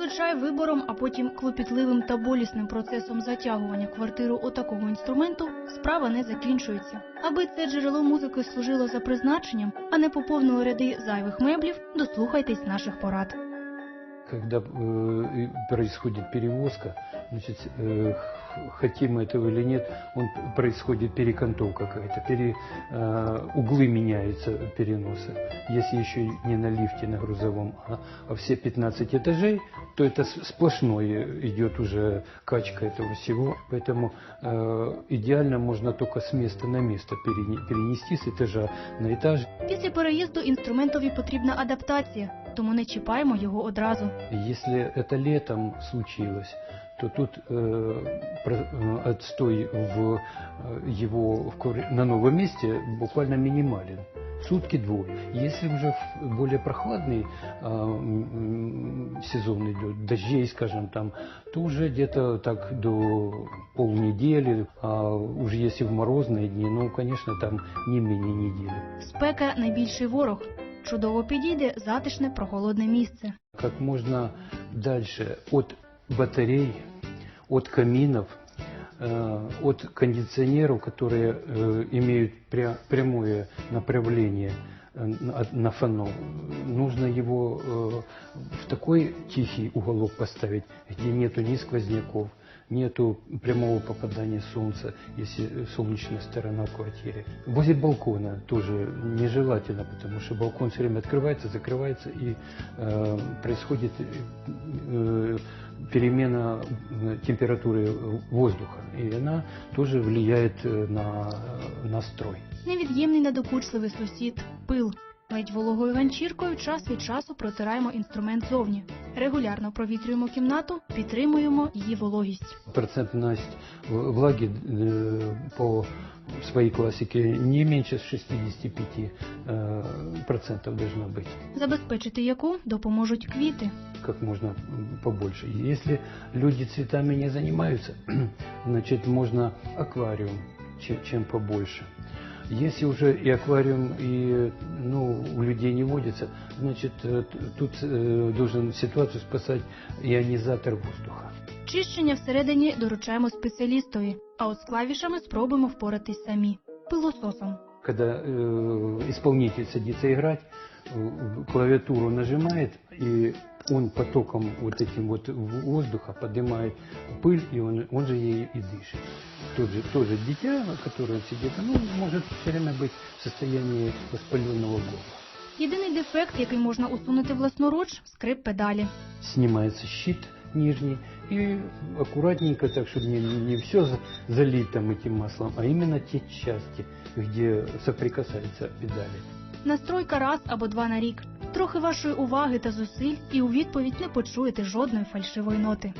Зазвичай вибором, а потім клопітливим та болісним процесом затягування квартиру отакого інструменту справа не закінчується. Аби це джерело музики служило за призначенням, а не поповнило ряди зайвих меблів, дослухайтесь наших порад. Когда э, и происходит перевозка, значит, э, х- хотим мы этого или нет, он п- происходит перекантовка какая-то, пере, э, углы меняются переноса. Если еще и не на лифте, на грузовом, а, а все 15 этажей, то это с- сплошное идет уже качка этого всего. Поэтому э, идеально можно только с места на место перене- перенести с этажа на этаж. Після переїзду інструментові потрібна адаптація, тому не чіпаємо його одразу. Если это летом случилось, то тут э, про- э, отстой в э, его в квар- на новом месте буквально минимален. Сутки двое. Если уже в более прохладный а, м, м, сезон идет, дождей, скажем там, то уже где-то так до полнедели, а уже если в морозные дни, ну, конечно, там не менее недели. Спека найбільший ворог. Чудово підійде затишне прохолодне місце. как можно дальше от батарей, от каминов, э, от кондиционеров, которые э, имеют пря- прямое направление э, на- на фано. Нужно его э, в такой тихий уголок поставить, где нету ни сквозняков, нету прямого попадания солнца, если э, солнечная сторона в квартире. Возле балкона тоже нежелательно, потому что балкон все время открывается, закрывается и э, происходит э, перемена э, температуры воздуха, и она тоже влияет э, на настрой. Невід'ємний недокучливий сусід пил. Ледь вологою ганчіркою час від часу протираємо інструмент зовні. Регулярно провітрюємо кімнату, підтримуємо її вологість. Процентность в- влаги э, по своей классике не меньше 65 э, процентов должна быть. Забезпечити яку допоможуть квіти. как можно м, побольше. И Если люди цветами не занимаются, значит можно аквариум, чем, чем побольше. Если уже и аквариум и ну, у людей не водится, значит э, т- тут э, должен ситуацию спасать ионизатор воздуха. Чищення всередині доручаємо спеціалістові, а от з клавішами спробуємо впоратись самі. Пилососом. Когда э, исполнитель садится играть, э, клавиатуру нажимает, и он потоком вот этим вот в- воздуха поднимает пыль, и он, он же ей и дышит. Тот же, тоже дитя, которое сидит, ну, может все время быть в состоянии воспаленного горла. Єдиний дефект, який можна усунути власноруч скрип педалі. Снимается щит нижний, и аккуратненько, так, чтобы не, не все залито этим маслом, а именно те части, где соприкасаются педали. Настройка раз або два на рік. Трохи вашої уваги та зусиль, і у відповідь не почуєте жодної фальшивої ноти.